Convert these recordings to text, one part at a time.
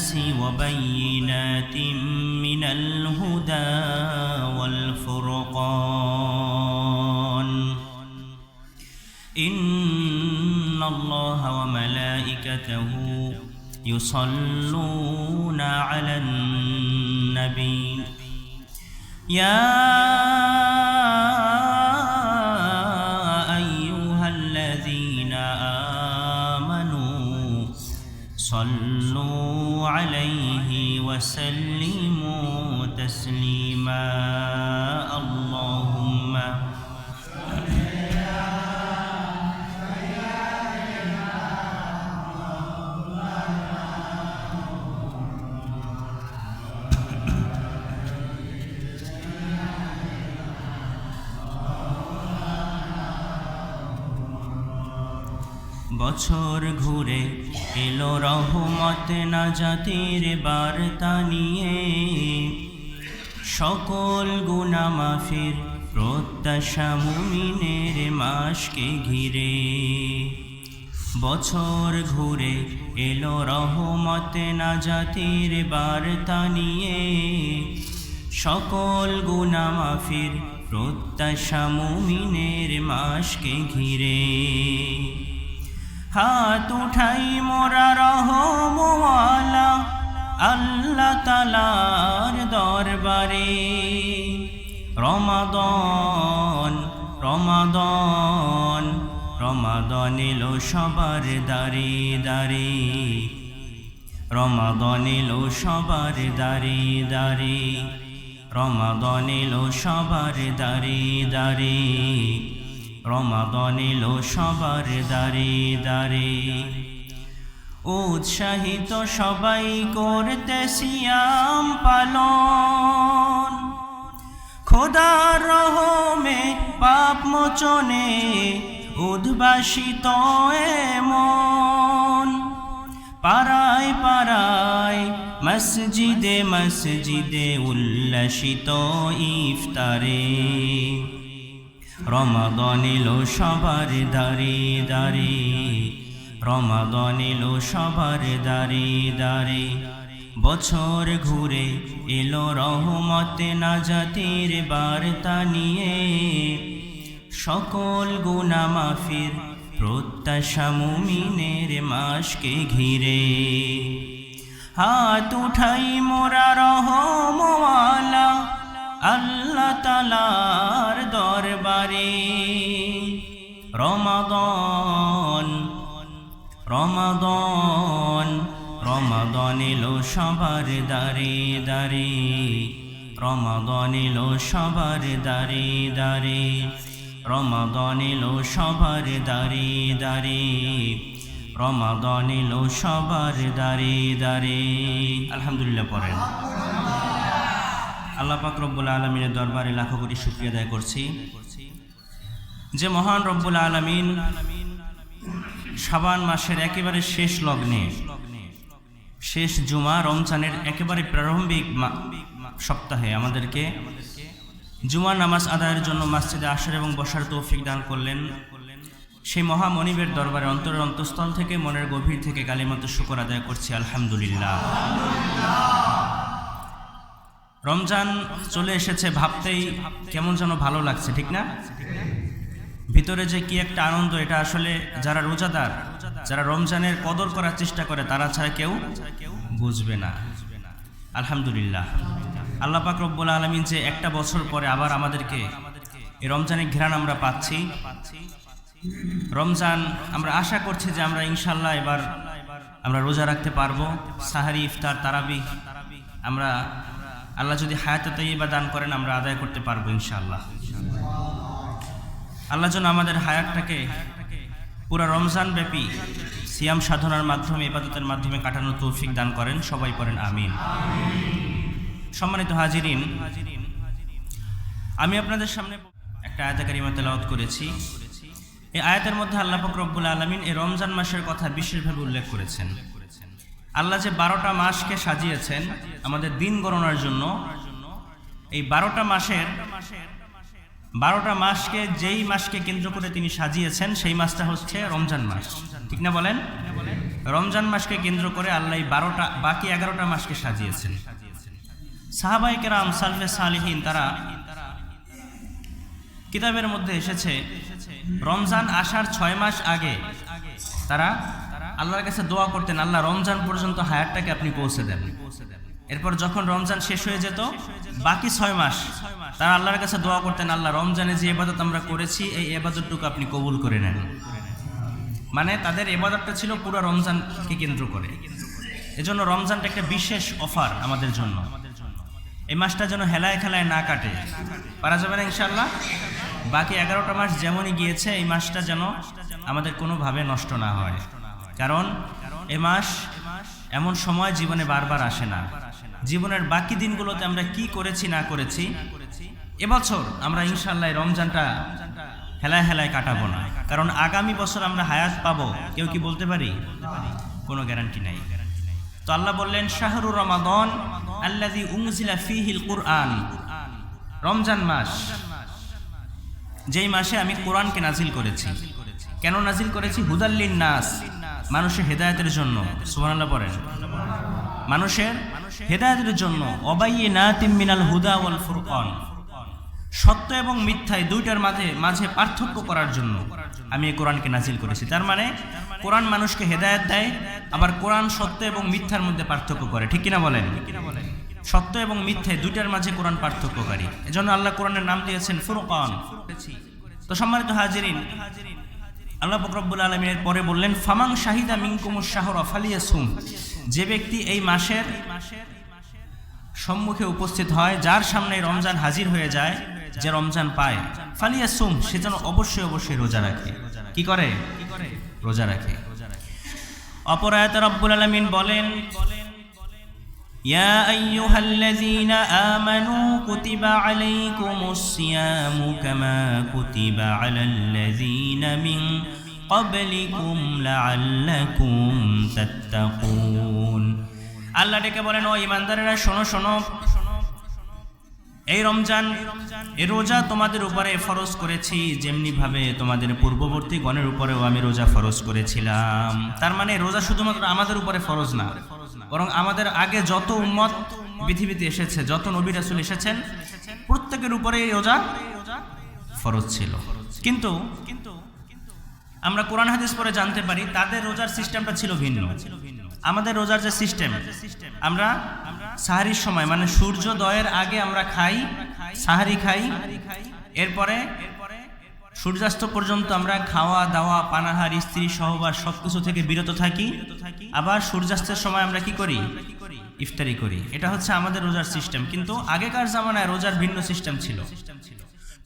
للناس وبينات من الهدى والفرقان. إن الله وملائكته يصلون على النبي. يا صلوا عليه وسلموا تسليما اللهم বছর ঘুরে এলো রহমত না জাতির বার্তা নিয়ে। সকল গুণা মাফির প্রত্যাশা মুমিনের মাসকে ঘিরে। বছর ঘুরে এলো রহমত না জাতির বার্তা নিয়ে। সকল গুণা মাফির প্রত্যাশা মুমিনের মাসকে ঘিরে। হাত উঠাই মোরা রহমওয়ালা, আল্লাহ তালার দরবারে। রমাদন রমাদন রমাদন এলো সবার দারে দারে। রমাদন এলো সবার দারে দারে। রমাদন এলো সবার দারে দারে। রমাদন সবার দারে দারে উৎসাহিত সবাই করতে সিয়াম পালন। খোদার রহমে পাপ মোচনে উদ্ভাসিত এমন। পাড়ায় পাড়ায়, মসজিদে মসজিদে উল্লাসিত ইফতারে। রমাদন এলো সবার দারে দারে রমাদন এলো সবার দারে দারে। বছর ঘুরে এলো রহমতে না জাতির বার্তা নিয়ে। সকল গুণা মাফির প্রত্যাশা মুমিনের মাসকে ঘিরে। হাত উঠাই মোরা রহমওয়ালা আল্লাহ তালার দরবারে রমাদন রমাদন রমাদন এলো সবার দারে দারে রমাদন এলো সবার দারে দারে রমাদন এলো সবার দারে দারে রমাদন এলো সবার দারে দারে আলহামদুলিল্লাহ পড়েন। আল্লাহ পাক রব্বুল আলমিনের দরবারে লাখো কোটি শুক্রিয়া আদায় করছি। যে মহান রব্বুল আলমিন শাবান মাসের একেবারে শেষ লগ্নে, শেষ জুমা, রমজানের একেবারে প্রারম্ভিক সপ্তাহে আমাদেরকে জুমা নামাজ আদায়ের জন্য মসজিদে আসার এবং বসার তৌফিক দান করলেন। সেই মহামনিবের দরবারে অন্তরের অন্তঃস্থল থেকে মনের গভীর থেকে কালিমত শুকর আদায় করছি, আলহামদুলিল্লাহ। রমজান চলে এসেছে ভাবতেই কেমন যেন ভালো লাগছে, ঠিক না? ভিতরে যে কি একটা আনন্দ, এটা আসলে যারা রোজাদার, যারা রমজানের কদর করার চেষ্টা করে, তারা ছাড়া কেউ বুঝবে না। আলহামদুলিল্লাহ। আল্লাহ পাক রব্বুল আলমিন যে একটা বছর পরে আবার আমাদেরকে এই রমজানের ঘেরান আমরা পাচ্ছি। রমজান আমরা আশা করছি যে আমরা ইনশাল্লাহ এবার আমরা রোজা রাখতে পারব। সাহারি, ইফতার, তারাবি আমরা আল্লাহ যদি হায়াত তৈবা দান করেন, আমরা আদায় করতে পারব ইনশাআল্লাহ। আল্লাহ যেন আমাদের হায়াতটাকে পুরো রমজান ব্যাপী সিয়াম সাধনার মাধ্যমে, ইবাদতের মাধ্যমে কাটানোর তৌফিক দান করেন। সবাই করেন আমিন। সম্মানিত হাজিরিন, আমি আপনাদের সামনে একটা আয়াতে কারিমা তেলাওয়াত করেছি। এই আয়াতের মধ্যে আল্লাহ পাক রব্বুল আলমিন এই রমজান মাসের কথা বিশেষভাবে উল্লেখ করেছেন। আল্লাহ যে বারোটা মাসকে সাজিয়েছেন আমাদের দিন গণনার জন্য, এই বারোটা মাসের বারোটা মাসকে যেই মাসকে কেন্দ্র করে তিনি সাজিয়েছেন, সেই মাসটা হচ্ছে রমজান মাস। ঠিক না বলেন? রমজান মাসকে কেন্দ্র করে আল্লাহ বারোটা, বাকি এগারোটা মাসকে সাজিয়েছেন। সাহাবাই কেরাম সালফে সালিহীন তারা কিতাবের মধ্যে এসেছে, রমজান আসার ছয় মাস আগে তারা আল্লাহর কাছে দোয়া করতেন, আল্লাহ রমজান পর্যন্ত হায়ারটাকে আপনি পৌঁছে দেন। এরপর যখন রমজান শেষ হয়ে যেত, বাকি ছয় মাস তারা আল্লাহর কাছে দোয়া করতেন, আল্লাহ রমজানে যে এবাদত আমরা করেছি, এই এবাদতটুকু আপনি কবুল করে নেন। মানে তাদের এবাদতটা ছিল পুরো রমজানকে কেন্দ্র করে। এজন্য রমজানটা একটা বিশেষ অফার আমাদের জন্য। এই মাসটা যেন হেলায় খেলায় না কাটে। পারা যাবে না ইনশাল্লাহ বাকি এগারোটা মাস যেমনই গিয়েছে, এই মাসটা যেন আমাদের কোনোভাবে নষ্ট না হয়। কারণ এ মাস এমন সময় জীবনে বারবার আসে না। জীবনের বাকি দিনগুলোতে আমরা কি করেছি, না করেছি এবছর আমরা ইনশাল্লাহ রমজানটা হেলায় হেলায় কাটাবো না। কারণ আগামী বছর আমরা হায়াত পাবো, কেউ কি বলতে পারি? কোনো গ্যারান্টি নাই। তো আল্লাহ বললেন শাহরুর রমাদন আল্লাজি উংজিলা ফিহিল কুরআন। রমজান মাস, যেই মাসে আমি কোরআনকে নাজিল করেছি। কেন নাজিল করেছি? হুদাল্লিন নাস মানুষের হেদায়তের জন্য, সুবহানাল্লাহ পড়েন। মানুষের হেদায়তের জন্য অবাইয়ে না তিমিনাল হুদা ওয়াল ফুরকান, সত্য এবং মিথ্যায় দুইটার মাঝে মাঝে পার্থক্য করার জন্য আমি এই কোরআনকে নাজিল করেছি। তার মানে কোরআন মানুষকে হেদায়েত দেয়, আবার কোরআন সত্য এবং মিথ্যার মধ্যে পার্থক্য করে। ঠিক কিনা বলেন? সত্য এবং মিথ্যায় দুইটার মাঝে কোরআন পার্থক্যকারী। এজন্য আল্লাহ কোরআনের নাম দিয়েছেন ফুরকান। তো সম্মানিত হাজিরিন আল্লাহ ফকরবুল আলমীর পরে বললেন ফামাং শাহিদা মিনকুমুর শাহরা ফালিয়া সুম যে ব্যক্তি এই মাসের সম্মুখে উপস্থিত হয়, যার সামনে রমজান হাজির হয়ে যায়, যে রমজান পায় ফালিয়া সুম সে যেন অবশ্যই অবশ্যই রোজা রাখে। কি করে? রোজা রাখে। অপরায়ত রব্বুল আলমিন বলেন يا أيها الذين آمنوا كتب عليكم الصيام كما كتب على الذين من قبلكم لعلكم تتقون আল্লাহ ডেকে বলেন ও ইমানদারেরা শোনো শোনো এই রমজান এই রোজা তোমাদের উপরে ফরজ করেছি যেমনি ভাবে তোমাদের পূর্ববর্তী গণের উপরেও আমি রোজা ফরজ করেছিলাম তার মানে রোজা শুধুমাত্র আমাদের উপরে ফরজ না বরং আমাদের আগে যত উম্মত পৃথিবীতে এসেছে, যত নবী রাসুল এসেছেন, প্রত্যেকের উপরে এই রোজা ফরজ ছিল। কিন্তু কিন্তু আমরা কোরআন হাদিস পরে জানতে পারি, তাদের রোজার সিস্টেমটা ছিল ভিন্ন। আমাদের রোজার যে সিস্টেম, আমরা সাহারির সময় মানে সূর্যোদয়ের আগে আমরা খাই, সাহারি খাই, এরপরে সূর্যাস্ত পর্যন্ত আমরা খাওয়া, দাওয়া, পানাহার, স্ত্রী, সহবাস সবকিছু থেকে বিরত থাকি। আবার সূর্যাস্তের সময় আমরা কি করি? ইফতারি করি। এটা হচ্ছে আমাদের রোজার সিস্টেম কিন্তু আগেকার জামানায় রোজার ভিন্ন সিস্টেম ছিল।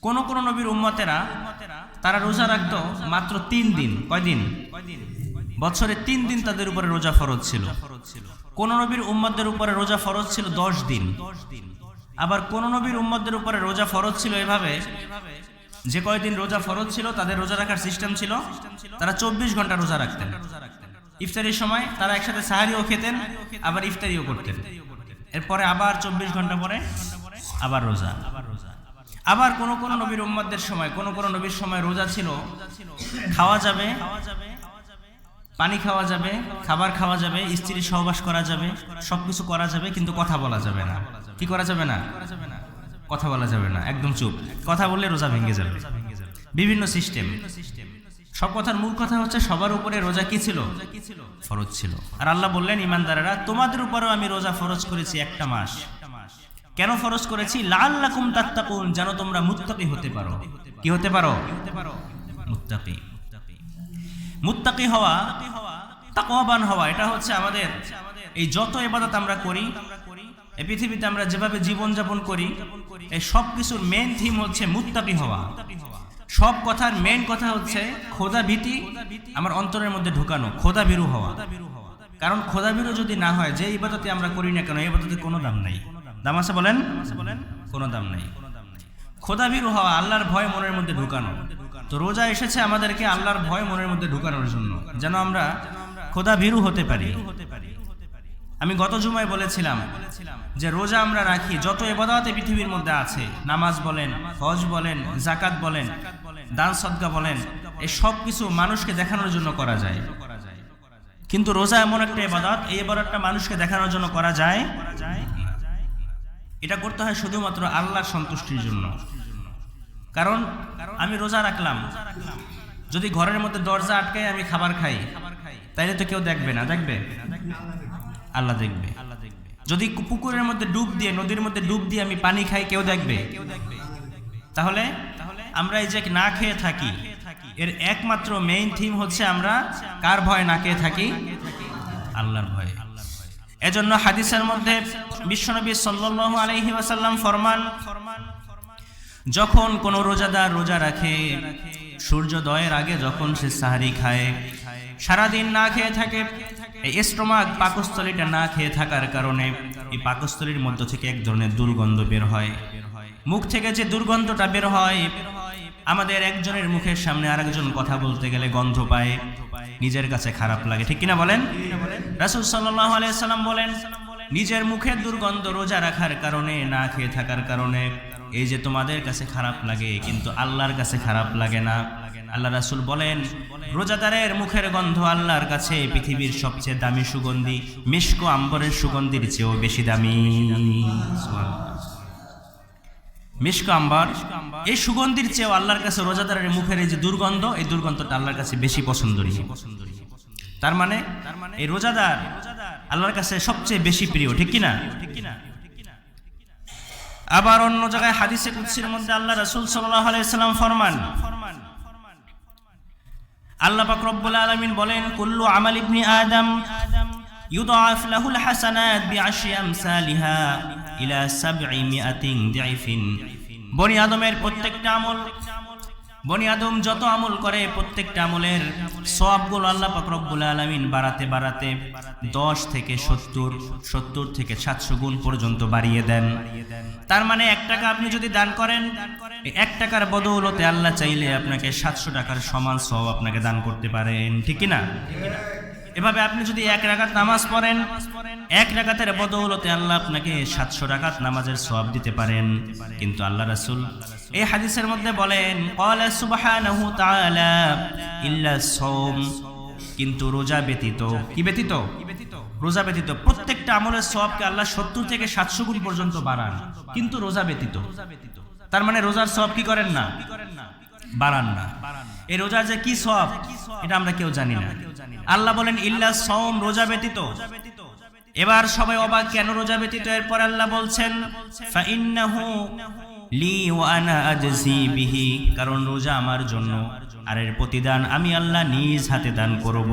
কোন কোন নবীর উম্মতেরা, তারা রোজা রাখতো মাত্র তিন দিন। কয়দিন? বছরে তিন দিন তাদের উপরে রোজা ফরজ ছিল। কোন নবীর উম্মতদের উপরে রোজা ফরজ ছিল দশ দিন। আবার কোন নবীর উম্মতদের উপরে রোজা ফরজ ছিল এভাবে যে কয়দিন রোজা ফরজ ছিল, তাদের রোজা রাখার সিস্টেম ছিল, তারা চব্বিশ ঘণ্টা রোজা রাখতেন। ইফতারির সময় তারা একসাথে সাহারিও খেতেন, আবার ইফতারিও করতেন। এরপরে আবার চব্বিশ ঘণ্টা পরে আবার রোজা। আবার কোন কোন নবীর উম্মতদের সময়, কোন কোন নবীর সময় রোজা ছিল, খাওয়া যাবে, পানি খাওয়া যাবে, খাবার খাওয়া যাবে স্ত্রী সহবাস করা যাবে, সবকিছু করা যাবে, কিন্তু কথা বলা যাবে না। কি করা যাবে না? কথা বলা যাবে না, একদম চুপ। কথা বললে রোজা ভেঙে যাবে। বিভিন্ন সিস্টেম সব কথার মূল কথা হচ্ছে সবার উপরে রোজা কি ছিল? ফরজ ছিল। আর আল্লাহ বললেন, ইমানদারেরা, তোমাদের উপরেও আমি রোজা ফরজ করেছি একটা মাস। কেন ফরজ করেছি? লাল লাকুম তাত্তাকুন, যেন তোমরা মুত্তাকি হতে পারো। কি হতে পারো? মুত্তাকি। মুত্তাকি হওয়া, তাকওয়াবান হওয়া, এটা হচ্ছে আমাদের। এই যত এবাদত আমরা করি, এই পৃথিবীতে আমরা যেভাবে জীবন যাপন করি এই সব কিছুর মেন থিম হচ্ছে মুত্তাকি হওয়া। সব কথার মেন কথা হচ্ছে খোদা ভীতি আমার অন্তরের মধ্যে ঢুকানো, খোদা বিরু হওয়া। কারণ খোদা বিরু যদি না হয়, যে ইবাদতে আমরা করি না কেন ইবাদতে কোনো দাম নাই। দাম আছে বলেন? কোনো দাম নাই। খোদা ভীরু হওয়া আল্লাহর ভয় মনের মধ্যে ঢুকানো। তো রোজা এসেছে আমাদেরকে আল্লাহর ভয় মনের মধ্যে ঢুকানোর জন্য। যেন আমরা খোদা ভীরু হতে পারি। আমি গত জুমায় বলেছিলাম যে রোজা আমরা রাখি যত এবাদত পৃথিবীর মধ্যে আছে। নামাজ বলেন, হজ বলেন জাকাত বলেন, দান সদ্গা বলেন এই সব কিছু মানুষকে দেখানোর জন্য করা যায়। কিন্তু রোজা এমন একটা এবাদত, এই এবাদতটা মানুষকে দেখানোর জন্য করা যায়। এটা করতে হয় শুধুমাত্র আল্লাহর সন্তুষ্টির জন্য। কারণ আমি রোজা রাখলাম। যদি ঘরের মধ্যে দরজা আটকায় আমি খাবার খাই, তাইলে তো কেউ দেখবে না, দেখবে? আল্লাহ দেখবে। যদি পুকুরের মধ্যে ডুব দিয়ে, নদীর মধ্যে ডুব দিয়ে আমি পানি খাই, কেউ দেখবে? তাহলে আমরা এই যে না খেয়ে থাকি, এর একমাত্র মেইন থিম হচ্ছে আমরা কার ভয় না খেয়ে থাকি? আল্লাহর ভয়ে। এজন্য হাদিসের মধ্যে বিশ্বনবী সাল্লাল্লাহু আলাইহি ওয়াসাল্লাম ফরমান, যখন কোনো রোজাদার রোজা রাখে, সূর্যোদয়ের আগে যখন সে সাহারি খায়, সারাদিন না খেয়ে থাকে এই স্টোমাক পাকস্থলীটা না খেয়ে থাকার কারণে এই পাকস্থলীর মধ্য থেকে এক ধরনের দুর্গন্ধ বের হয়। মুখ থেকে যে দুর্গন্ধটা বের হয়, আমাদের একজনের মুখের সামনে আরেকজন কথা বলতে গেলে গন্ধ পায়, নিজের কাছে খারাপ লাগে। ঠিক কিনা বলেন? রাসুল আলাইসাল্লাম বলেন, নিজের মুখের দুর্গন্ধ রোজা রাখার কারণে, না খেয়ে থাকার কারণে, এই যে তোমাদের কাছে খারাপ লাগে, কিন্তু আল্লাহর কাছে খারাপ লাগে না। আল্লাহ রাসুল বলেন, রোজাদারের মুখের গন্ধ আল্লাহর কাছে পৃথিবীর সবচেয়ে দামি সুগন্ধি, মিষ্ক আম্বরের সুগন্ধির চেয়েও বেশি দামি। মিষ্ক আম্বার, এই সুগন্ধির চেয়েও আল্লাহর কাছে রোজাদারের মুখের এই যে দুর্গন্ধ, এই দুর্গন্ধটা আল্লাহর কাছে বেশি পছন্দনীয়। তার মানে এই রোজাদার আল্লাহর কাছে সবচেয়ে বেশি প্রিয়, ঠিক কিনা? ঠিক কিনা আবার অন্য জায়গায় হাদিসে কুৎসির মধ্যে আল্লাহ রাসূল সাল্লাল্লাহু আলাইহি সাল্লাম ফরমান আল্লাহ পাক রব্বুল আলামিন বলেন, কুল্লু আমাল ইবনি আদম ইউদাআফ লাহুল হাসানাত বিআশরি আমসালিহা ইলা সাবঈ মিআতিন দিআফিন বনি আদমের প্রত্যেকটা আমল বনি আদম যত আমল করে প্রত্যেকটা আমলের সবগুলো আল্লাহ পাকরবুল আলমিন বাড়াতে বাড়াতে দশ থেকে সত্তর সত্তর থেকে সাতশো গুণ পর্যন্ত বাড়িয়ে দেন। তার মানে এক টাকা আপনি যদি দান করেন, এক টাকার বদৌলতে আল্লাহ চাইলে আপনাকে সাতশো টাকার সমান সব আপনাকে দান করতে পারেন। ঠিক না এভাবে আপনি যদি এক রাকাত নামাজ পড়েন, এক রাকাতের বদৌলতে আল্লাহ আপনাকে সাতশো রাকাত নামাজের সব দিতে পারেন। কিন্তু আল্লাহ রাসূল এই হাদিসের মধ্যে বলেন কিন্তু রোজা ব্যতীত, কি ব্যতীত? রোজা ব্যতীত। প্রত্যেকটা আমলের সবকে আল্লাহ সত্তর থেকে সাতশো গুণ পর্যন্ত বাড়ান। কিন্তু রোজা ব্যতীত। তার মানে রোজার সব কি করেন না? বাড়ান না। এই রোজার যে কি সব এটা আমরা কেউ জানি না। আল্লাহ বলেন, ইল্লা সওম, রোজা ব্যতীত। এবার সবাই অবাক, কেন রোজা ব্যতীত? এরপর আল্লাহ বলছেন কারণ রোজা আমার জন্য আর এর প্রতিদান আমি আল্লাহ নিজ হাতে দান করব।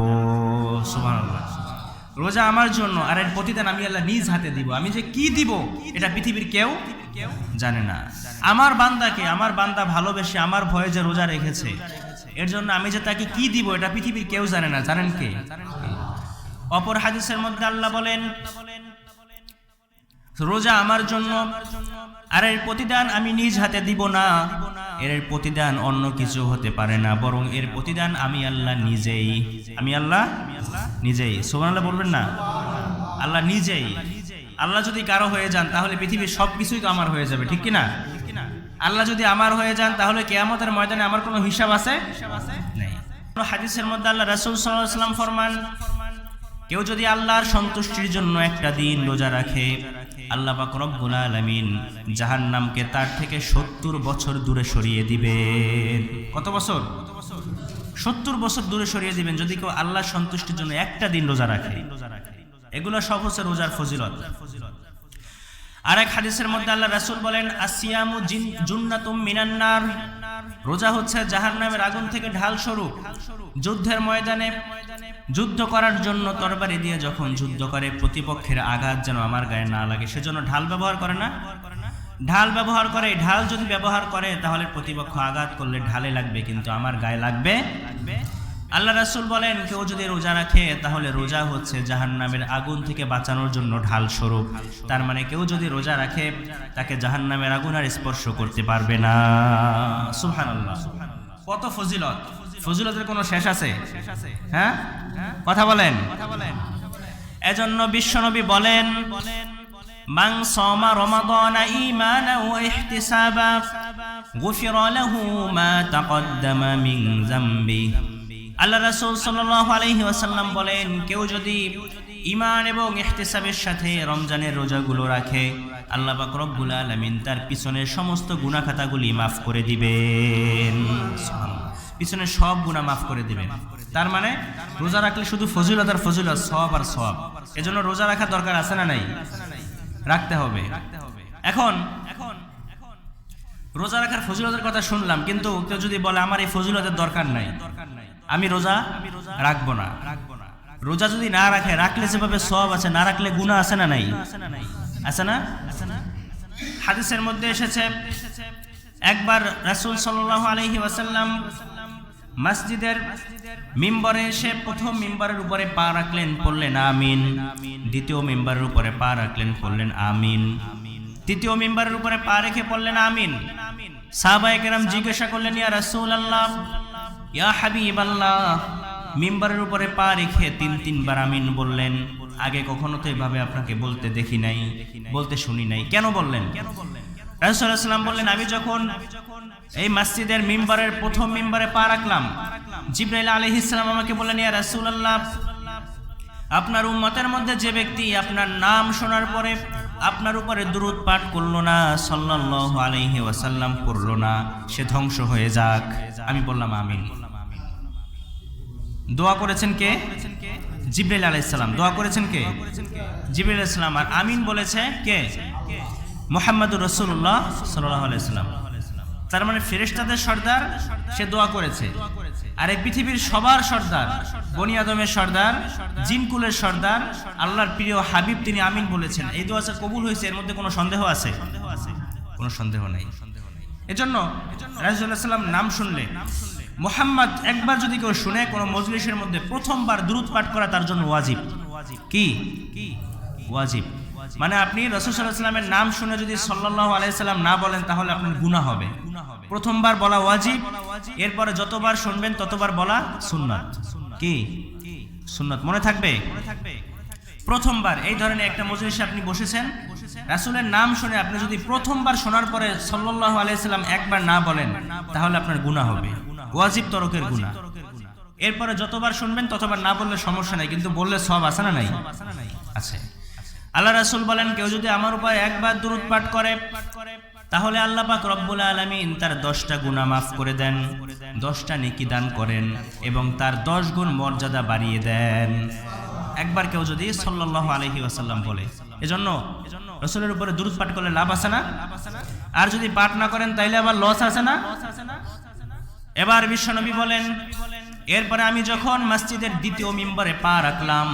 রোজা আমার জন্য আর এর প্রতিদান আমি আল্লাহ নিজ হাতে দিব। আমি যে কি দিব, এটা পৃথিবীর কেউ জানে না। আমার বান্দাকে, আমার বান্দা ভালোবেসে আমার ভয়ে যে রোজা রেখেছে এর জন্য আমি যে তাকে কি দিব, এটা পৃথিবীর কেউ জানে না। জানেন কে? অপর হাদিসের মধ্যে আল্লাহ বলেন, রোজা আমার জন্য আর এর প্রতিদান আমি নিজ হাতে দিব না। এর প্রতিদান অন্য কিছু হতে পারে না, বরং এর প্রতিদান আমি আল্লাহ নিজেই, আমি আল্লাহ নিজেই। সোমান আল্লাহ বলবেন না? আল্লাহ নিজেই। আল্লাহ যদি কারও হয়ে যান, তাহলে পৃথিবীর সব কিছুই তো আমার হয়ে যাবে, ঠিক কিনা? আল্লাহ যদি আমার হয়ে যান, তাহলে কেয়ামতের ময়দানে আমার কোনো হিসাব আছে? হাদিসের মধ্যে আল্লাহ রাসূল ফরমান, কেউ যদি আল্লাহর সন্তুষ্টির জন্য একটা দিন রোজা রাখে, আল্লাহ পাক রব্বুল আলামিন জাহান্নামকে তার থেকে সত্তর বছর দূরে সরিয়ে দিবেন। কত বছর? সত্তর বছর দূরে সরিয়ে দিবেন, যদি কেউ আল্লাহর সন্তুষ্টির জন্য একটা দিন রোজা রাখে। এগুলো সব হচ্ছে রোজার ফজিলত। আর এক হাদিসের মধ্যে আল্লাহ রাসূল বলেন আসিয়ামু জিন জুন্নাতুম মিনান্নার রোজা হচ্ছে জাহান্নামের আগুন থেকে ঢাল স্বরূপ। যুদ্ধের ময়দানে যুদ্ধ করার জন্য তরবারি দিয়ে যখন যুদ্ধ করে, প্রতিপক্ষের আঘাত যেন আমার গায়ে না লাগে, সেজন্য ঢাল ব্যবহার করে না? ঢাল ব্যবহার করে ঢাল যদি ব্যবহার করে, তাহলে প্রতিপক্ষ আঘাত করলে ঢালে লাগবে, কিন্তু আমার গায়ে লাগবে লাগবে? আল্লাহ রাসুল বলেন, কেউ যদি রোজা রাখে, তাহলে রোজা হচ্ছে জাহান্নামের আগুন থেকে বাঁচানোর জন্য ঢাল স্বরূপ। তার মানে কেউ যদি রোজা রাখে, তাকে জাহান্নামের আগুন আর স্পর্শ করতে পারবে না। সুবহানাল্লাহ। কত ফজিলত। ফজিলতের কোনো শেষ আছে? হ্যাঁ? কথা বলেন। এজন্য বিশ্বনবী বলেন তাকদ্দামা মিন যামবি। আল্লাহ রাসূল সাল্লাল্লাহু আলাইহি ওয়াসাল্লাম বলেন, কেউ যদি ইমান এবং ইহতিসাবের সাথে রমজানের রোজাগুলো রাখে, আল্লাহ পাক রব্বুল আলামিন তার পিছনের সমস্ত গুনাহ খাতাগুলি মাফ করে দিবেন। পিছনের সব গুনাহ মাফ করে দিবেন। তার মানে রোজা রাখলে শুধু ফজিলত আর ফজিলত সব আর সব এজন্য রোজা রাখা দরকার আছে না নাই? রাখতে হবে। এখন এখন, রোজা রাখার ফজিলতের কথা শুনলাম, কিন্তু কেউ যদি বলে, আমার এই ফজিলতের দরকার নাই। আমি রোজা রাখব না। রোজা যদি না রাখে, রাখলে যেভাবে সব আছে, না রাখলে গুণা আছে না নাই? আছে না? হাদিসের মধ্যে এসেছে, একবার রাসূল সাল্লাল্লাহু আলাইহি ওয়াসাল্লাম মসজিদের মিম্বরে এসে প্রথম মিম্বরের উপরে পা রাখলেন পড়লেন আমিন। দ্বিতীয় মিম্বরের উপরে পা রাখলেন পড়লেন আমিন। তৃতীয় মিম্বরের উপরে পা রেখে পড়লেন আমিন। সাহাবায়ে কেরাম জিজ্ঞাসা করলেন, ইয়া রাসূলুল্লাহ ইয়া হাবিবাল্লাহ, মিম্বরের উপরে পা রেখে তিন তিনবার আমিন বললেন। আগে কখনো তো এভাবে আপনাকে বলতে দেখি নাই, বলতে শুনি নাই। কেন বললেন? রাসূলুল্লাহ বললেন, আমি যখন এই মসজিদের মিম্বরের প্রথম মিম্বরে পা রাখলাম, জিব্রাইল আলাইহিস সালাম আমাকে বললেন, ইয়া রাসূলুল্লাহ, আপনার উম্মতের মধ্যে যে ব্যক্তি আপনার নাম শোনার পরে আপনার উপরে দুরুদ পাঠ করল না, সাল্লাল্লাহু আলাইহি ওয়াসাল্লাম করল না, সে ধ্বংস হয়ে যাক। আমি বললাম, আমিন। দোয়া করেছেন কে? জিব্রাইল আলাইহিস সালাম। দোয়া করেছেন কে? জিব্রাইল আলাইহিস সালাম। আর আমিন বলেছে কে? মোহাম্মদুর রসুল্লাহ সাল্লাহ তার মানে ফেরেশতাদের সর্দার, সে দোয়া করেছে। আর এই পৃথিবীর সবার সর্দার, বনি আদমের সর্দার, জিনকুলের সর্দার, আল্লাহর প্রিয় হাবিব তিনি আমিন বলেছেন। এই দোয়া যে কবুল হয়েছে? এর মধ্যে কোনো সন্দেহ আছে? কোনো সন্দেহ নাই। এজন্য রাজুল্লাহ সাল্লাম নাম শুনলে মোহাম্মদ একবার যদি কেউ শুনে কোনো মজলিসের মধ্যে প্রথমবার দ্রুত পাঠ করা, তার জন্য ওয়াজিব। কি? ওয়াজিব। মানে আপনি রসুলামের নাম শুনে যদি সাল্লাহ আলাইসাল্লাম না বলেন, তাহলে আপনার গুণা হবে। প্রথমবার বলা ওয়াজিব, এরপরে যতবার শুনবেন, ততবার বলা সুন্নাত। কি? সুন্নাত। মনে থাকবে? প্রথমবার। এই ধরনের একটা মজলিসে আপনি বসেছেন, রাসুলের নাম শুনে আপনি যদি প্রথমবার শোনার পরে সাল্লাহ আলাইসাল্লাম একবার না বলেন, তাহলে আপনার গুণা হবে। ওয়াজিব তরকের গুণা এরপরে যতবার শুনবেন, ততবার না বললে সমস্যা নাই, কিন্তু বললে সব আছে না নাই? আছে। আল্লাহ রাসুল বলেন, কেউ যদি আমার উপর একবার দূরত পাঠ করে, তাহলে আল্লাহ পাক রব্বুল আলমিন তার দশটা গুণা মাফ করে দেন, দশটা নেকি দান করেন এবং তার দশ গুণ মর্যাদা বাড়িয়ে দেন। একবার কেউ যদি সাল্লাহ আলহি আসাল্লাম বলে, এজন্য রসুলের উপরে দূরত পাঠ করলে লাভ আছে না? আর যদি পাঠ না করেন, তাইলে আবার লস আছে না? এবার বিশ্বনবী বলেন, এরপরে আমি যখন মসজিদের দ্বিতীয় মিম্বরে পা রাখলাম,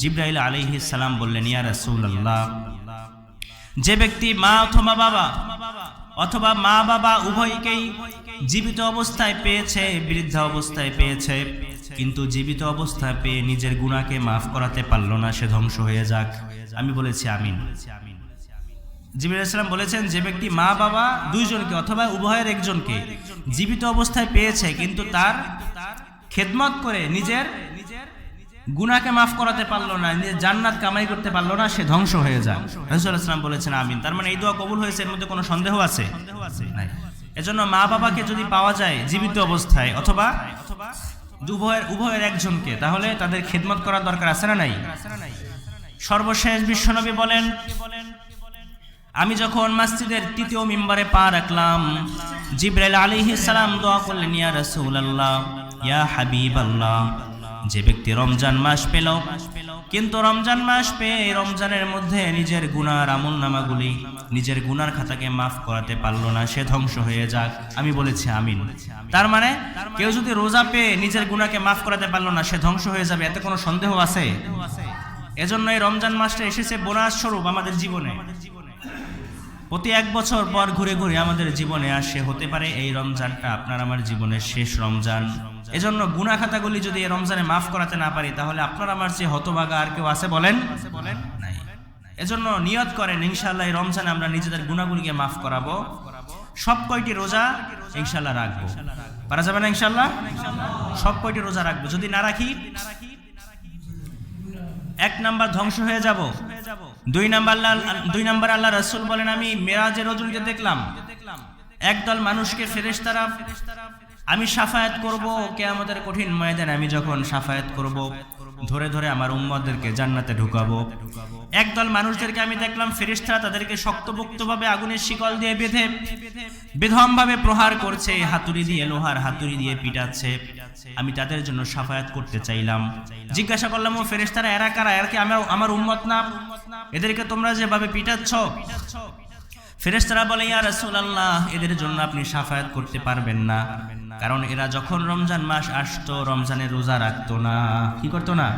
জিব্রাইল আলাইহি সালাম বললেন, ইয়া রাসূলুল্লাহ, যে ব্যক্তি মা অথবা বাবা অথবা মা বাবা উভয়কেই জীবিত অবস্থায় পেয়েছে, বৃদ্ধ অবস্থায় পেয়েছে, কিন্তু জীবিত অবস্থায় পেয়ে নিজের গুণাকে মাফ করাতে পারল না, সে ধ্বংস হয়ে যাক। আমি বলেছি, আমিন। জিবির ইসলাম বলেছেন, যে ব্যক্তি মা বাবা দুইজনকে অথবা উভয়ের একজনকে জীবিত অবস্থায় পেয়েছে, কিন্তু তার খেদমত করে নিজের গুনাকে মাফ করাতে পারল না, নিজের জান্নাত কামাই করতে পারল না, সে ধ্বংস হয়ে যায়। রসুল বলেছেন, আমিন। তার মানে এই দোয়া কবুল হয়েছে, এর মধ্যে কোনো সন্দেহ আছে? এজন্য মা বাবাকে যদি পাওয়া যায় জীবিত অবস্থায়, অথবা উভয়ের উভয়ের একজনকে, তাহলে তাদের খেদমত করার দরকার আছে না নাই? সর্বশেষ বিশ্বনবী বলেন আমি যখন মসজিদের তৃতীয় মিম্বারে পা রাখলাম, জিব্রাইল আলাইহিস সালাম দোয়া করলেন, ইয়া রাসূলুল্লাহ, ইয়া হাবিবাল্লাহ, যে ব্যক্তি রমজান মাস পেল, কিন্তু রমজান মাস পেয়ে রমজানের মধ্যে নিজের গুনার আমল নামাগুলি, নিজের গুনার খাতাকে মাফ করাতে পারল না, সে ধ্বংস হয়ে যাক। আমি বলেছি, আমিন। তার মানে কেউ যদি রোজা পেয়ে নিজের গুনাকে মাফ করাতে পারল না, সে ধ্বংস হয়ে যাবে, এতে কোনো সন্দেহ আছে? এজন্য এই রমজান মাসটা এসেছে বোনাস স্বরূপ আমাদের জীবনে। প্রতি এক বছর পর ঘুরে ঘুরে আমাদের জীবনে আসে হতে পারে এই রমজানটা। আপনার আমার জীবনের শেষ রমজান। এজন্য গুনা খাতাগুলি যদি এই রমজানে মাফ করাতে না পারি, তাহলে আপনার আমার যে হতভাগা আর কেউ আছে বলেন? নাই। এজন্য নিয়ত করেন, ইনশাআল্লাহ এই রমজানে আমরা নিজেদের গুণাগুলিকে মাফ করাবো। সব কয়টি রোজা ইনশাআল্লাহ রাখব। পারা যাবে না ইনশাআল্লাহ? সব কয়টি রোজা রাখব? যদি না রাখি? এক নাম্বার ধ্বংস হয়ে যাব। দুই নাম্বার দুই নাম্বার আল্লাহ রসুল বলেন, আমি মেরাজের রজনীতে দেখলাম, একদল মানুষকে ফেরেশতারা, আমি সাফায়াত করব কে আমাদের কঠিন ময়দানে, আমি যখন সাফায়াত করব ধরে ধরে আমার উম্মতদেরকে জান্নাতে ঢুকাবো। একদল মানুষদেরকে আমি দেখলাম, ফেরেশতারা তাদেরকে শক্তপোক্তভাবে আগুনের শিকল দিয়ে বেঁধে, বেধমভাবে প্রহার করছে, হাতুড়ি দিয়ে, লোহার হাতুড়ি দিয়ে পিটাচ্ছে। আমি তাদের জন্য সাফায়াত করতে চাইলাম। জিজ্ঞাসা করলাম, ও ফেরিস্তারা এরা কারা? এরা কি আমার আমার উম্মত না? এদেরকে তোমরা যেভাবে পিটাচ্ছ? ফেরেশতারা বলে, ইয়া রাসূলুল্লাহ, এদের জন্য আপনি সাফায়াত করতে পারবেন না। কারণ এরা যখন রমজান মাস আসতো, রমজানের রোজা রাখতো না। কি করতো না?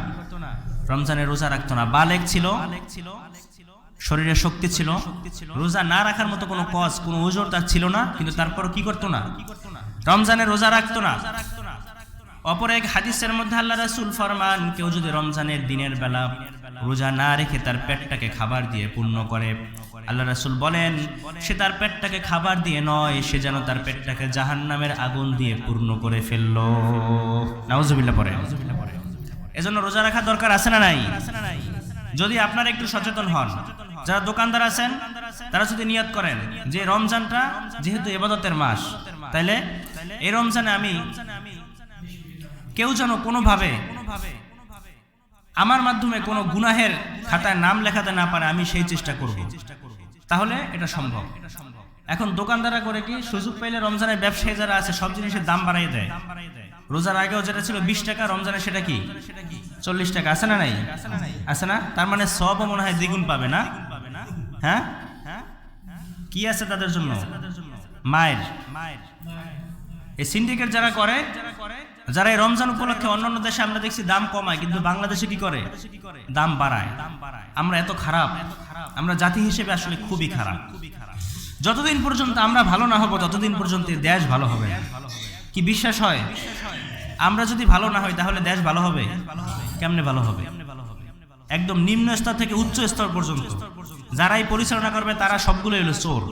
রমজানের রোজা রাখতো না। বালেক ছিল, শরীরে শক্তি ছিল। রোজা না রাখার মতো কোনো কজ, কোনো ওজোর তার ছিল না। কিন্তু তারপর কি করতো না? রমজানের রোজা রাখতো না। অপর এক হাদিসের মধ্যে আল্লাহ রাসূল ফরমান, কেউ যদি রমজানের দিনের বেলা রোজা না রেখে তার পেটটাকে খাবার দিয়ে পূর্ণ করে আল্লাহ রাসুল বলেন, সে তার পেটটাকে খাবার দিয়ে নয়, সে যেন তার পেটটাকে জাহান্নামের আগুন দিয়ে পূর্ণ করে ফেলল। নাউজুবিল্লাহ পরে এজন্য রোজা রাখা দরকার আছে না নাই? যদি আপনারা একটু সচেতন হন, যারা দোকানদার আছেন, তারা যদি নিয়ত করেন যে রমজানটা যেহেতু এবাদতের মাস, তাইলে এই রমজানে আমি কেউ যেন কোনোভাবে আমার মাধ্যমে কোনো গুনাহের খাতায় নাম লেখাতে না পারে, আমি সেই চেষ্টা করব। তাহলে এটা সম্ভব। এখন দোকানদাররা করে কি, সুযোগ পাইলে রমজানের ব্যবসায়ী যারা আছে, সব জিনিসের দাম বাড়াই দেয়। রোজার আগেও যেটা ছিল বিশ টাকা, রমজানে সেটা কি? চল্লিশ টাকা, আছে না নাই? আছে না? তার মানে সবও মনে হয় দ্বিগুণ পাবে না? হ্যাঁ? কি আছে তাদের জন্য? মায়ের। মায়ের এই সিন্ডিকেট যারা করে যারা এই রমজান উপলক্ষে অন্যান্য দেশে আমরা দেখছি দাম কমায়, কিন্তু বাংলাদেশে কি করে? দাম বাড়ায়। আমরা এত খারাপ। আমরা জাতি হিসেবে আসলে খুবই খারাপ। যতদিন পর্যন্ত আমরা ভালো না হব, ততদিন পর্যন্ত দেশ ভালো হবে। কি বিশ্বাস হয়? আমরা যদি ভালো না হই, তাহলে দেশ ভালো হবে? কেমনে ভালো হবে? একদম নিম্ন স্তর থেকে উচ্চ স্তর পর্যন্ত। যারাই পরিচালনা করবে, তারা সবগুলো এলো চোর।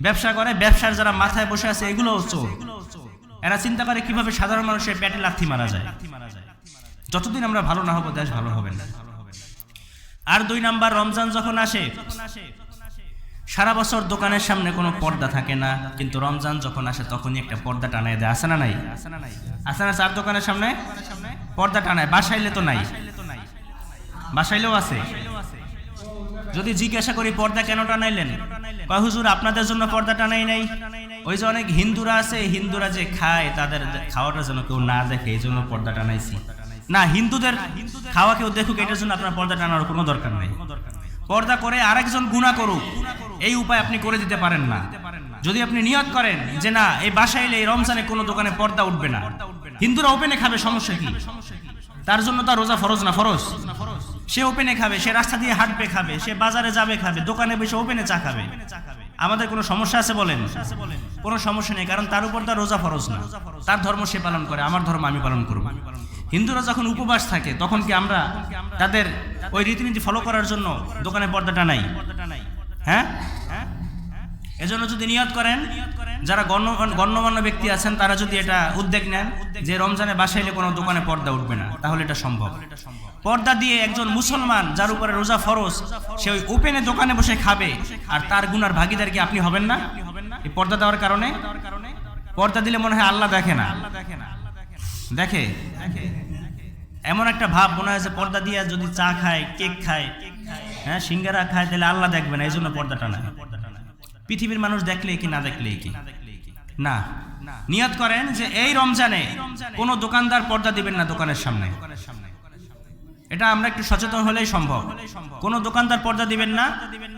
ব্যবসা করে, ব্যবসার যারা মাথায় বসে আছে, এগুলোও চোর। এরা চিন্তা করে কীভাবে সাধারণ মানুষের পেটে লাথি মারা যায়। যতদিন আমরা ভালো না হব, দেশ ভালো হবে না। আর দুই নাম্বার, রমজান যখন আসে, সারা বছর দোকানের সামনে কোনো পর্দা থাকে না, কিন্তু রমজান যখন আসে তখনই একটা পর্দা টানায় দেয়। আসে না নাই? আসে না, চার দোকানের সামনে? পর্দা টানায়, বাসাইলে তো নাই। বাসাইলেও আছে। যদি জিজ্ঞাসা করি, পর্দা কেন টানাইলেন? হুজুর, আপনাদের জন্য পর্দা টানাই নাই। ওই যে অনেক হিন্দুরা আছে, হিন্দুরা যে খায়, তাদের খাওয়াটা যেন কেউ না দেখে, এই জন্য পর্দা টানাইছি। না, হিন্দুদের খাওয়া কেউ দেখুক, এটার জন্য আপনার পর্দা টানার কোনো দরকার নেই। পর্দা করে আরেকজন গুণা করুক, এই উপায় আপনি করে দিতে পারেন না। যদি আপনি নিয়ত করেন যে না, এই বাসায় এলে এই রমজানে কোনো দোকানে পর্দা উঠবে না। হিন্দুরা ওপেনে খাবে, সমস্যা কি? তার জন্য তার রোজা ফরজ না ফরজ? সে ওপেনে খাবে, সে রাস্তা দিয়ে হাঁটবে, খাবে, সে বাজারে যাবে, খাবে, দোকানে বসে ওপেনে চা খাবে। আমাদের কোনো সমস্যা আছে বলেন? কোনো সমস্যা নেই, কারণ তার উপর তার রোজা ফরজ না। তার ধর্ম সে পালন করে, আমার ধর্ম আমি পালন করব। হিন্দুরা যখন উপবাস থাকে, তখন কি আমরা তাদের ওই রীতিনীতি ফলো করার জন্য দোকানে পর্দাটা নাই? হ্যাঁ? এজন্য যদি নিয়ত করেন যারা গণ্য গণ্যমান্য ব্যক্তি আছেন, তারা যদি এটা উদ্যোগ নেন যে রমজানে বাসাইলে কোনো দোকানে পর্দা উঠবে না, তাহলে এটা সম্ভব। পর্দা দিয়ে একজন মুসলমান যার উপরে রোজা ফরজ, সে ওই ওপেনে দোকানে বসে খাবে, আর তার গুনার ভাগিদার কি আপনি হবেন না? এই পর্দা দেওয়ার কারণে? পর্দা দিলে মনে হয় আল্লাহ দেখে না। দেখে? এমন একটা ভাব মনে হয় যে পর্দা দিয়ে যদি চা খায়, কেক খায় হ্যাঁ সিঙ্গারা খায়, তাহলে আল্লাহ দেখবে না, এই জন্য পর্দাটা না পৃথিবীর মানুষ দেখলেই কি না দেখলেই কি? না নিয়ত করেন যে এই রমজানে কোনো দোকানদার পর্দা দিবেন না দোকানের সামনে। এটা আমরা একটু সচেতন হলেই সম্ভব। কোনো দোকানদার পর্দা দিবেন না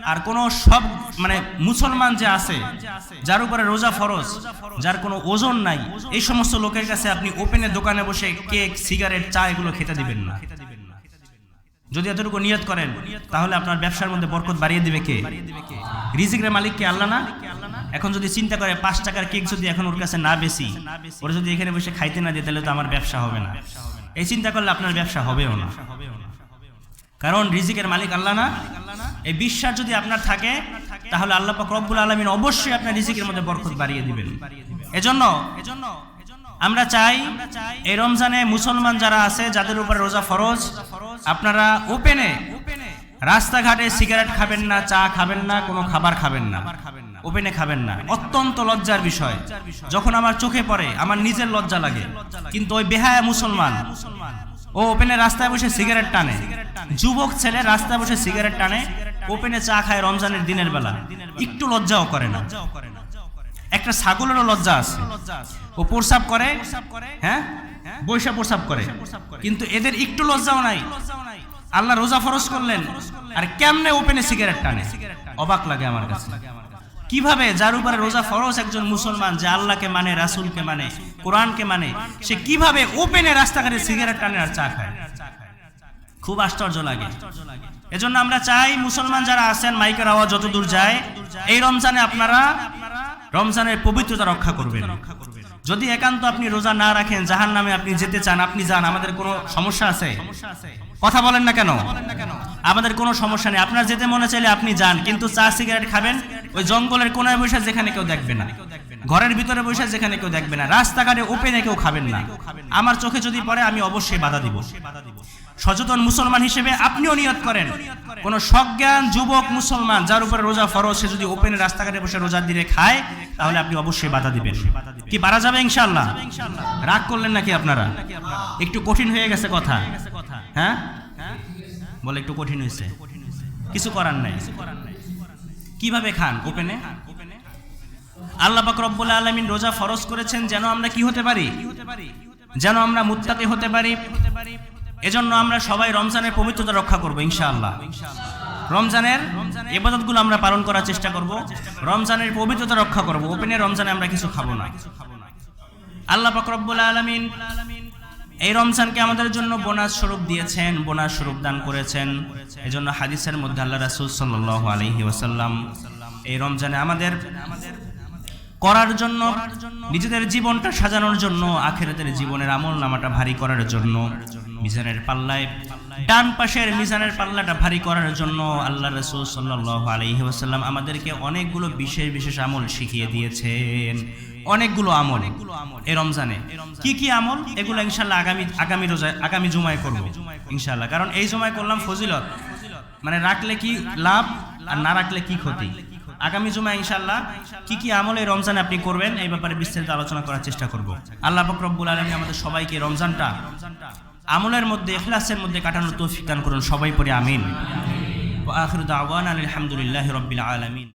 আর কোনো সব মানে মুসলমান যে আছে যার উপরে রোজা ফরজ যার কোনো ওজন নাই এই সমস্ত লোকের কাছে আপনি ওপেনে দোকানে বসে কেক সিগারেট চা এগুলো খেতে দিবেন না। যদি এতটুকু নিয়ত করেন, তাহলে আপনার ব্যবসার মধ্যে বরকত বাড়িয়ে দিবে কে? রিজিকের মালিক কে আল্লাহ না? এখন যদি চিন্তা করে পাঁচ টাকার কেক যদি এখন ওর কাছে না বেশি, ওরা যদি এখানে বসে খাইতে না দিয়ে, তাহলে তো আমার ব্যবসা হবে না। এই চিন্তা করলে আপনার ব্যবসা হবেও না। কারণ রিজিকের মালিক আল্লাহ না? এই বিশ্বাস যদি আপনার থাকে, তাহলে আল্লাহ পাক রব্বুল আলমিন অবশ্যই আপনার রিজিকের মধ্যে বরকত বাড়িয়ে দিবেন। এজন্য এজন্য আমরা চাই এই রমজানে মুসলমান যারা আছে, যাদের উপর রোজা ফরজ, আপনারা ওপেনে রাস্তাঘাটে সিগারেট খাবেন না, চা খাবেন না, কোনো খাবার খাবেন না। ওপেনে খাবেন না। অত্যন্ত লজ্জার বিষয়। যখন আমার চোখে পড়ে, আমার নিজের লজ্জা লাগে। কিন্তু ওই বেহায়া মুসলমান, ও ওপেনে রাস্তায় বসে সিগারেট টানে। যুবক ছেলে রাস্তায় বসে সিগারেট টানে ওপেনে চা খায় রমজানের দিনের বেলা। একটু লজ্জাও করে না। একটা ছাগলেরও লজ্জা আছে। ও প্রসাব করে হ্যাঁ? বৈশা প্রসাব করে। কিন্তু এদের একটু লজ্জাও নাই। আল্লাহ রোজা ফরজ করলেন। আর কেমনে ওপেনে সিগারেট টানে? অবাক লাগে আমার কাছে। কীভাবে যার উপরে রোজা ফরজ একজন মুসলমান যে আল্লাহকে মানে রাসূলকে মানে কোরআনকে মানে সে কীভাবে ওপেনে রাস্তাঘাটে সিগারেট টানে আর চা খায়? খুব আশ্চর্য লাগে। এজন্য আমরা চাই মুসলমান যারা আছেন মাইকের আওয়াজ যত দূর যায় এই রমজানে আপনারা রমজানের পবিত্রতা রক্ষা করবেন। যদি একান্ত আপনি রোজা না রাখেন জাহান নামে আপনি যেতে চান, আপনি যান, আমাদের কোনো সমস্যা আছে? কথা বলেন না কেন? আমাদের কোনো সমস্যা নেই। আপনার যেতে মনে চাইলে আপনি যান, কিন্তু চা, সিগারেট খাবেন ওই জঙ্গলের কোনায় বসে যেখানে কেউ দেখবে না। ঘরের ভিতরে বসে যেখানে কেউ দেখবে না। রাস্তাঘাটে ওপেনে কেউ খাবেন না। আমার চোখে যদি পড়ে, আমি অবশ্যই বাধা দিব। সচেতন মুসলমান হিসেবে আপনিও নিয়ত করেন। কোন সজ্ঞান যুবক মুসলমান যার উপরে রোজা ফরজ, সে যদি ওপেনে রাস্তাঘাটে বসে রোজা দিলে খায়, তাহলে আপনি অবশ্যই বাধা দিবেন। কি বাড়া যাবে ইনশাল্লাহ রাগ করলেন নাকি আপনারা? একটু কঠিন হয়ে গেছে কথা। হ্যাঁ? বলে একটু কঠিন হয়েছে। কিছু করার নাই। কীভাবে খান ওপেনে আল্লাহ রব্বুল আলামিন রোজা ফরজ করেছেন যেন আমরা কি হতে পারি? যেন আমরা মুত্তাকি হতে পারি? এজন্য আমরা সবাই রমজানের পবিত্রতা রক্ষা করব, ইনশাআল্লাহ। রমজানের ইবাদতগুলো আমরা পালন করার চেষ্টা করব, রমজানের পবিত্রতা রক্ষা করব, ওপেনে রমজানে আমরা কিছু খাব না। আল্লাহ পাক রব্বুল আলামিন এই রমজানকে আমাদের জন্য বোনাস স্বরূপ দিয়েছেন, বোনাস স্বরূপ দান করেছেন। এজন্য হাদিসের মধ্যে আল্লাহ রাসূল সাল্লাল্লাহু আলাইহি ওয়াসাল্লাম এই রমজানে আমাদের করার জন্য, নিজেদের জীবনটা সাজানোর জন্য, আখেরাতের জীবনের আমল নামাটা ভারী করার জন্য মিজানের পাল্লায় ডান পাশের মিজানের পাল্লাটা ভারী করার জন্য আল্লাহ রসুল সাল্লাহ আলহি ওসাল্লাম আমাদেরকে অনেকগুলো বিশেষ বিশেষ আমল শিখিয়ে দিয়েছেন। অনেকগুলো আমল। এ রমজানে। কি কি আমল? এগুলো ইনশাল্লাহ আগামী আগামী রোজায় আগামী জুমায় করব। ইনশাল্লাহ কারণ এই জুমায় করলাম ফজিলত। মানে রাখলে কি লাভ আর না রাখলে কি ক্ষতি? আগামী জুমা ইনশাল্লাহ কি কি আমলে রমজান আপনি করবেন? এই ব্যাপারে বিস্তারিত আলোচনা করার চেষ্টা করব। আল্লাহ ফকরব্বুল আলমী আমাদের সবাইকে রমজানটা আমলের মধ্যে এখলাসের মধ্যে কাটানোর তৌফিক দান করুন। সবাই পরে আমিন। আলহামদুলিল্লাহ রবিল আলমিন।